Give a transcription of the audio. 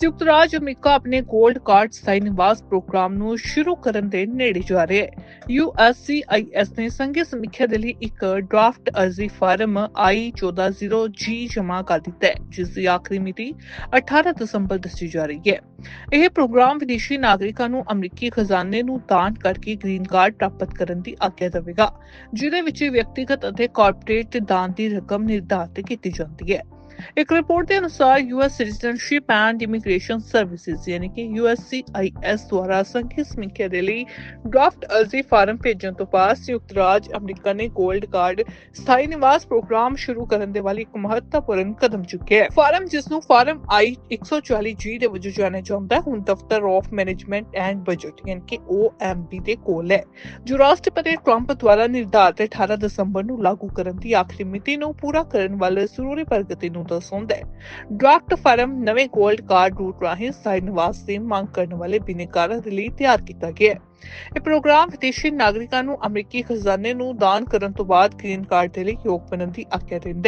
ਸੰਯੁਕਤ ਰਾਜ ਅਮਰੀਕਾ ਆਪਣੇ 골ਡ ਕਾਰਡ ਸਥਾਈ ਨਿਵਾਸ ਪ੍ਰੋਗਰਾਮ ਨੂੰ ਸ਼ੁਰੂ ਕਰਨ ਦੇ ਨੇੜੇ ਜਾ ਰਿਹਾ ਹੈ। USCIS ਨੇ ਸੰਘੀ ਸਮੀਖਿਆ ਦੇ ਲਈ ਇੱਕ ਡਰਾਫਟ ਅਰਜ਼ੀ ਫਾਰਮ I140G ਜਮ੍ਹਾਂ ਕਰ ਦਿੱਤਾ ਹੈ, ਜਿਸ ਦੀ ਆਖਰੀ ਮਿਤੀ 18 ਦਸੰਬਰ ਦੱਸੀ ਜਾ ਰਹੀ ਹੈ। ਇਹ ਪ੍ਰੋਗਰਾਮ ਵਿਦੇਸ਼ੀ ਨਾਗਰਿਕਾਂ ਨੂੰ ਅਮਰੀਕੀ ਖਜ਼ਾਨੇ ਨੂੰ ਦਾਨ ਕਰਕੇ ਗ੍ਰੀਨ ਕਾਰਡ ਪ੍ਰਾਪਤ ਕਰਨ ਦੀ ਆਗਿਆ ਦੇਵੇਗਾ, ਜਿਹਦੇ ਵਿੱਚ ਵਿਅਕਤੀਗਤ ਅਤੇ ਕਾਰਪੋਰੇਟ ਦਾਨ ਦੀ ਰਕਮ ਨਿਰਧਾਰਤ ਕੀਤੀ ਜਾਂਦੀ ਹੈ। ਇੱਕ ਰਿਪੋਰਟ ਦੇ ਅਨੁਸਾਰ US citizenship and immigration services ਯਾਨੀ ਕਿ USCIS ਦੁਆਰਾ ਸੰਖਿਆ ਸਮੀਖਿਆ ਦੇ ਲਈ ਡਰਾਫਟ ਅਰਜ਼ੀ ਫਾਰਮ ਭੇਜਣ ਤੋਂ ਬਾਅਦ ਸੰਯੁਕਤ ਰਾਜ ਅਮਰੀਕਾ ਨੇ 골ਡ ਕਾਰਡ ਸਥਾਈ ਨਿਵਾਸ ਪ੍ਰੋਗਰਾਮ ਸ਼ੁਰੂ ਕਰਨ ਦੇ ਵਾਲੀ ਇੱਕ ਮਹੱਤਵਪੂਰਨ ਕਦਮ ਚੁੱਕਿਆ ਹੈ। ਫਾਰਮ ਜਿਸ ਨੂੰ ਫਾਰਮ I 140G ਦੇ ਵਜੋਂ ਜਾਣਿਆ ਜਾਂਦਾ ਹੈ, ਹੁਣ ਦਫ਼ਤਰ ਆਫ ਮੈਨੇਜਮੈਂਟ ਐਂਡ ਬਜਟ, ਯਾਨੀ ਕਿ OMB ਦੇ ਕੋਲ ਹੈ। ਜੋ ਰਾਸ਼ਟਰਪਤੀ ਟਰੰਪ ਦੁਆਰਾ ਨਿਰਧਾਰਿਤ 18 ਦਸੰਬਰ ਨੂੰ ਲਾਗੂ ਕਰਨ ਦੀ ਆਖਰੀ ਮਿਤੀ ਨੂੰ ਪੂਰਾ ਕਰਨ ਵਾਲੇ ਜ਼ਰੂਰੀ ਪ੍ਰਗਤੀ ਨੂੰ ਦਰਸਾਉਂਦਾ ਹੈ ਡਰਾਫਟ ਫਾਰਮ ਨਵੇਂ 골ਡ ਕਾਰਡ ਰੂਟ ਰਾਹੀਂ ਸਥਾਈ ਨਿਵਾਸ ਦੀ ਮੰਗ ਕਰਨ ਵਾਲੇ ਬਿਨੇਕਾਰਾਂ ਦੇ ਲਈ ਤਿਆਰ ਕੀਤਾ ਗਿਆ ਹੈ। ਇਹ ਪ੍ਰੋਗਰਾਮ ਵਿਦੇਸ਼ੀ ਨਾਗਰਿਕਾਂ ਨੂੰ ਅਮਰੀਕੀ ਖਜ਼ਾਨੇ ਨੂੰ ਦਾਨ ਕਰਨ ਤੋਂ ਬਾਅਦ ਗ੍ਰੀਨ ਕਾਰਡ ਦੇ ਲਈ ਯੋਗ ਬਣਨ ਦੀ ਆਗਿਆ ਦਿੰਦਾ